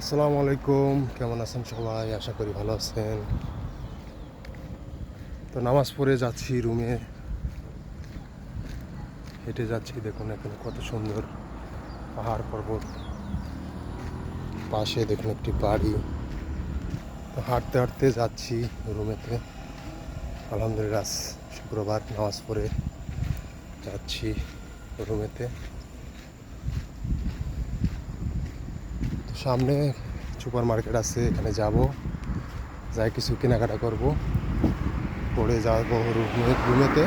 আসসালামু আলাইকুম। কেমন আছেন সবাই? আশা করি ভালো আছেন। তো নামাজ পড়ে যাচ্ছি রুমে। হেঁটে যাচ্ছি, দেখুন এখানে কত সুন্দর পাহাড় পর্বত। পাশে দেখুন একটি বাড়ি। তো হাঁটতে হাঁটতে যাচ্ছি রুমেতে। আলহামদুলিল্লাহ শুক্রবার নামাজ পড়ে যাচ্ছি রুমেতে। সামনে সুপার মার্কেট আছে, এখানে যাব। যাই কিছু কেনাকাটা করব। পরে যাব রুমে রুমেতে।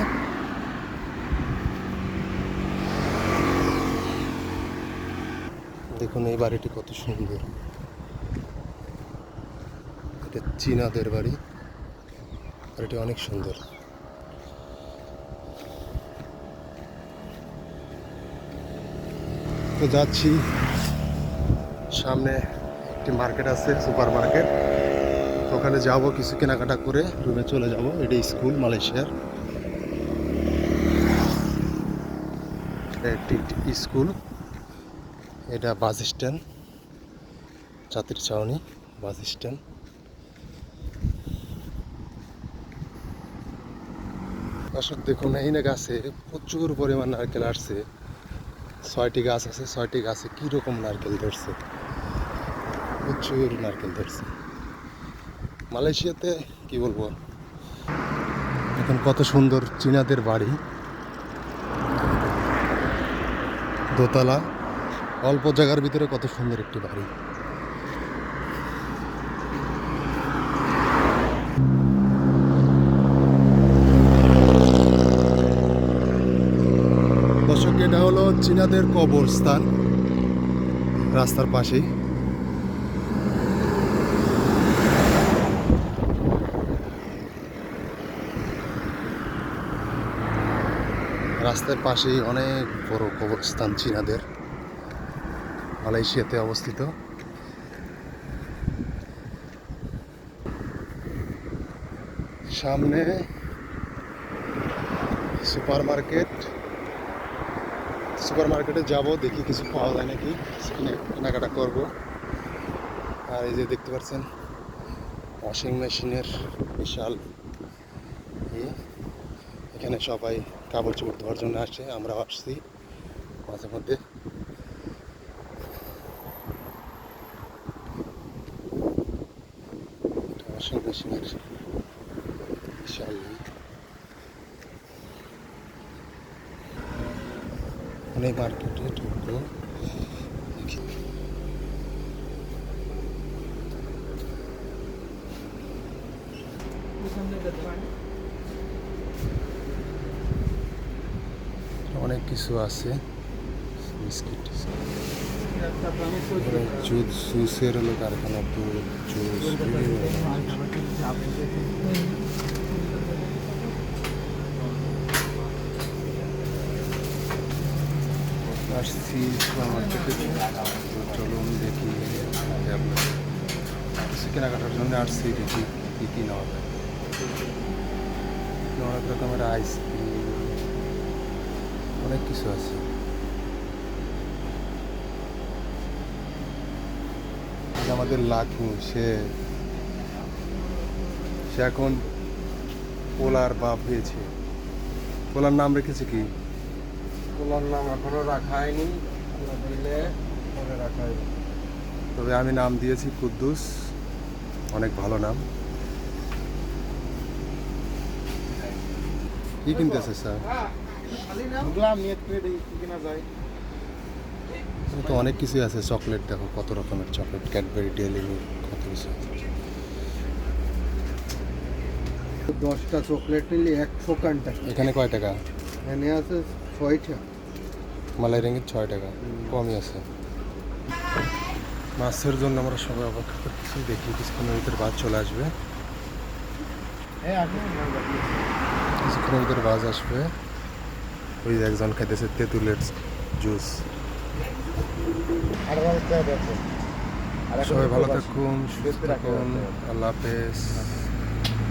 দেখুন এই বাড়িটি কত সুন্দর। এটা চীনাদের বাড়ি। বাড়িটি অনেক সুন্দর। তো যাচ্ছি। সামনে একটি মার্কেট আছে সুপার মার্কেট ওখানে যাব কিছু কেনাকাটা করে, রুমে চলে যাব। এটা স্কুল, মালয়েশিয়ার। একটি স্কুল। এটা বাস স্ট্যান্ড জাতির ছাউনি বাস স্ট্যান্ড। দর্শক, দেখুন, এই না গাছে প্রচুর পরিমাণ নারকেল আসছে। ছয়টি গাছ আছে, ছয়টি গাছে কীরকম নারকেল ধরছে? প্রচুর নারকেল ধরছে। মালয়েশিয়াতে কি বলব? এখন কত সুন্দর চীনাদের বাড়ি। দোতলা। অল্প জায়গার ভিতরে কত সুন্দর একটি বাড়ি। দর্শক, এটা হলো চীনাদের কবরস্থান। রাস্তার পাশেই। রাস্তার পাশেই অনেক বড় কবরস্থান চীনাদের, মালয়েশিয়াতে অবস্থিত। সামনে সুপার মার্কেট সুপার মার্কেটে যাব, দেখি কিছু পাওয়া যায় নাকি কেনাকাটা করব। আর এই যে দেখতে পাচ্ছেন, ওয়াশিং মেশিনের বিশাল এখানে সবাই কাপড় চোপড় ধোয়ার জন্য আসে, আমরা আসছি মাঝে মধ্যে। ওয়াশিং বিশাল মার্কেটে ঢুকবো। দেখি। অনেক কিছু আছে। বিস্কিট। জুস জুসের হলো কারখানা দুধ জুস। আসছি চলুন দেখি কিছু কেনাকাটার জন্য আসছি দেখি কী কী নেওয়া যায়। অনেক রকমের আইসক্রিম অনেক কিছু আছে। আমাদের লাখু সে সে এখন পোলার বাপ হয়েছে। পোলার নাম রেখেছে কি? পোলার নাম এখনও রাখা হয়নি। দিলে পরে রাখা হবে তবে আমি নাম দিয়েছি কুদ্দুস। অনেক ভালো নাম। কি কিনতেছে স্যার? বুঝলাম নিয়ত করে দেখি কি কিনা যায়। তো অনেক কিছুই আছে চকলেট দেখো কত রকমের চকলেট ক্যাডবেরি ডেলি কত কিছু দশটা চকলেট নিলে একশো কান টাকা এখানে কয় টাকা? এনে আছে ছয়টা মালাই রেঙ্গিত ছয় টাকা কমই আছে। মাছের জন্য আমরা সবাই অপেক্ষা করতেছি দেখি কিছুক্ষণের ভিতরে বাস চলে আসবে। কিছুক্ষণের ভিতরে বাস আসবে। ওই যে একজন খাইতেছে তেঁতুলের জুস। সবাই ভালো থাকুন সুস্থ থাকুন আল্লাহ হাফেজ।